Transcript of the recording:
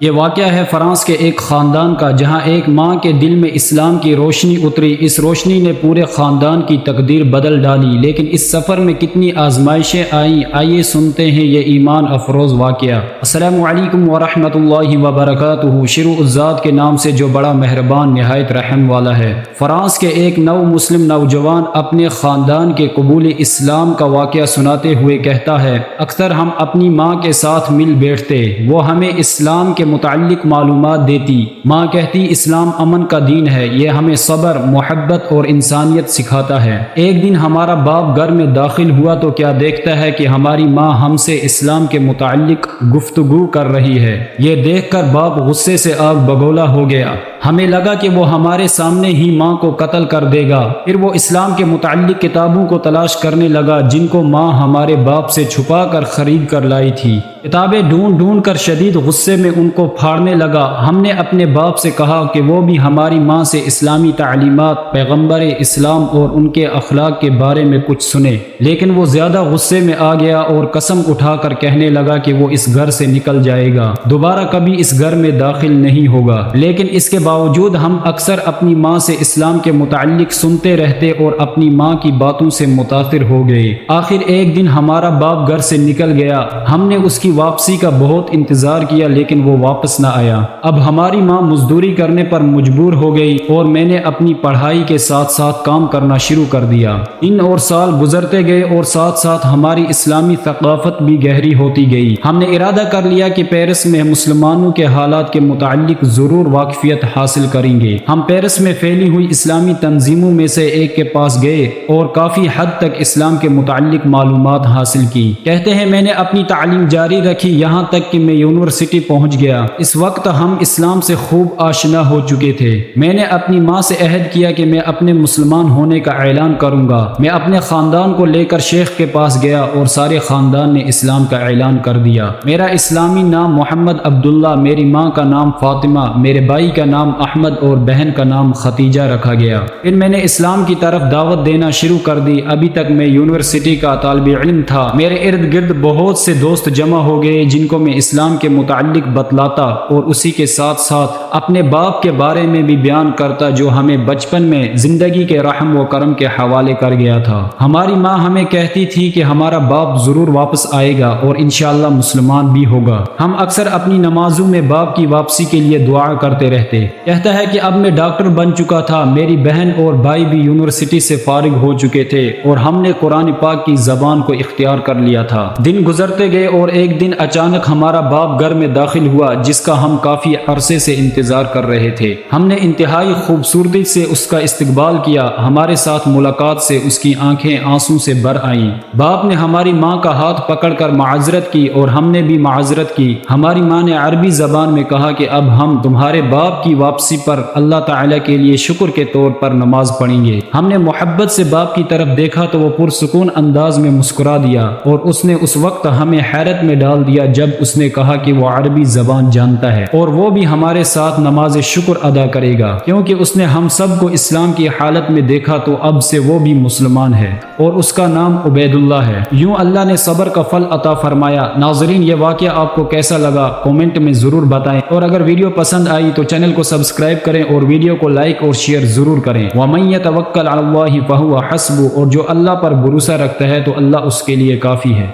یہ واقعہ ہے فرانس کے ایک خاندان کا، جہاں ایک ماں کے دل میں اسلام کی روشنی اتری۔ اس روشنی نے پورے خاندان کی تقدیر بدل ڈالی۔ لیکن اس سفر میں کتنی آزمائشیں آئیں، آئیے سنتے ہیں یہ ایمان افروز واقعہ۔ السلام علیکم ورحمۃ اللہ وبرکاتہ۔ شروع الزاد کے نام سے جو بڑا مہربان نہایت رحم والا ہے۔ فرانس کے ایک نو مسلم نوجوان اپنے خاندان کے قبول اسلام کا واقعہ سناتے ہوئے کہتا ہے، اکثر ہم اپنی ماں کے ساتھ مل بیٹھتے، وہ ہمیں اسلام کے متعلق معلومات دیتی۔ ماں کہتی، اسلام امن کا دین ہے، یہ ہمیں صبر، محبت اور انسانیت سکھاتا ہے۔ ایک دن ہمارا باپ گھر میں داخل ہوا تو کیا دیکھتا ہے کہ ہماری ماں ہم سے اسلام کے متعلق گفتگو کر رہی ہے۔ یہ دیکھ کر باپ غصے سے آگ بگولا ہو گیا۔ ہمیں لگا کہ وہ ہمارے سامنے ہی ماں کو قتل کر دے گا۔ پھر وہ اسلام کے متعلق کتابوں کو تلاش کرنے لگا، جن کو ماں ہمارے باپ سے چھپا کر خرید کر لائی تھی۔ کتابیں ڈھونڈ ڈھونڈ کر شدید غصے میں ان کو پھاڑنے لگا۔ ہم نے اپنے باپ سے کہا کہ وہ بھی ہماری ماں سے اسلامی تعلیمات، پیغمبر اسلام اور ان کے اخلاق کے بارے میں کچھ سنے۔ لیکن وہ زیادہ غصے میں آ گیا اور قسم اٹھا کر کہنے لگا کہ وہ اس گھر سے نکل جائے گا۔ دوبارہ کبھی اس گھر میں داخل نہیں ہوگا۔ لیکن اس کے باوجود ہم اکثر اپنی ماں سے اسلام کے متعلق سنتے رہتے اور اپنی ماں کی باتوں سے متاثر ہو گئے۔ آخر ایک دن ہمارا باپ گھر سے نکل گیا۔ ہم نے اس کی واپسی کا بہت انتظار کیا، لیکن وہ واپس نہ آیا۔ اب ہماری ماں مزدوری کرنے پر مجبور ہو گئی اور میں نے اپنی پڑھائی کے ساتھ ساتھ کام کرنا شروع کر دیا۔ ان اور سال گزرتے گئے اور ساتھ ساتھ ہماری اسلامی ثقافت بھی گہری ہوتی گئی۔ ہم نے ارادہ کر لیا کہ پیرس میں مسلمانوں کے حالات کے متعلق ضرور واقفیت حاصل کریں گے۔ ہم پیرس میں پھیلی ہوئی اسلامی تنظیموں میں سے ایک کے پاس گئے اور کافی حد تک اسلام کے متعلق معلومات حاصل کی۔ کہتے ہیں، میں نے اپنی تعلیم جاری رکھی، یہاں تک کہ میں یونیورسٹی پہنچ گیا۔ اس وقت ہم اسلام سے خوب آشنا ہو چکے تھے۔ میں نے اپنی ماں سے عہد کیا کہ میں اپنے مسلمان ہونے کا اعلان کروں گا۔ میں اپنے خاندان کو لے کر شیخ کے پاس گیا اور سارے خاندان نے اسلام کا اعلان کر دیا۔ میرا اسلامی نام محمد عبداللہ، میری ماں کا نام فاطمہ، میرے بھائی کا نام احمد اور بہن کا نام ختیجہ رکھا گیا۔ پھر میں نے اسلام کی طرف دعوت دینا شروع کر دی۔ ابھی تک میں یونیورسٹی کا طالب علم تھا۔ میرے ارد گرد بہت سے دوست جمع ہو گئے جن کو میں اسلام کے متعلق بتلا بتلاتا اور اسی کے ساتھ ساتھ اپنے باپ کے بارے میں بھی بیان کرتا جو ہمیں بچپن میں زندگی کے رحم و کرم کے حوالے کر گیا تھا۔ ہماری ماں ہمیں کہتی تھی کہ ہمارا باپ ضرور واپس آئے گا اور انشاءاللہ مسلمان بھی ہوگا۔ ہم اکثر اپنی نمازوں میں باپ کی واپسی کے لیے دعا کرتے رہتے۔ کہتا ہے کہ اب میں ڈاکٹر بن چکا تھا، میری بہن اور بھائی بھی یونیورسٹی سے فارغ ہو چکے تھے اور ہم نے قرآن پاک کی زبان کو اختیار کر لیا تھا۔ دن گزرتے گئے اور ایک دن اچانک ہمارا باپ گھر میں داخل ہوا۔ جس کا ہم کافی عرصے سے انتظار کر رہے تھے۔ ہم نے انتہائی خوبصورتی سے اس کا استقبال کیا۔ ہمارے ساتھ ملاقات سے اس کی آنکھیں آنسو سے بر آئیں۔ باپ نے ہماری ماں کا ہاتھ پکڑ کر معذرت کی اور ہم نے بھی معذرت کی۔ ہماری ماں نے عربی زبان میں کہا کہ اب ہم تمہارے باپ کی واپسی پر اللہ تعالیٰ کے لیے شکر کے طور پر نماز پڑھیں گے۔ ہم نے محبت سے باپ کی طرف دیکھا تو وہ پرسکون انداز میں مسکرا دیا اور اس نے اس وقت ہمیں حیرت میں ڈال دیا جب اس نے کہا کہ وہ عربی زبان جانتا ہے اور وہ بھی ہمارے ساتھ نماز شکر ادا کرے گا۔ کیونکہ اس نے ہم سب کو اسلام کی حالت میں دیکھا تو اب سے وہ بھی مسلمان ہے اور اس کا نام عبید اللہ ہے۔ یوں اللہ نے صبر کا پھل عطا فرمایا۔ ناظرین، یہ واقعہ آپ کو کیسا لگا؟ کومنٹ میں ضرور بتائیں۔ اور اگر ویڈیو پسند آئی تو چینل کو سبسکرائب کریں اور ویڈیو کو لائک اور شیئر ضرور کریں۔ وَمَن يَتَوَكَّلْ عَلَى اللَّهِ فَهُوَ حَسْبُ اور جو اللہ پر بھروسہ رکھتا ہے تو اللہ اس کے لیے کافی ہے۔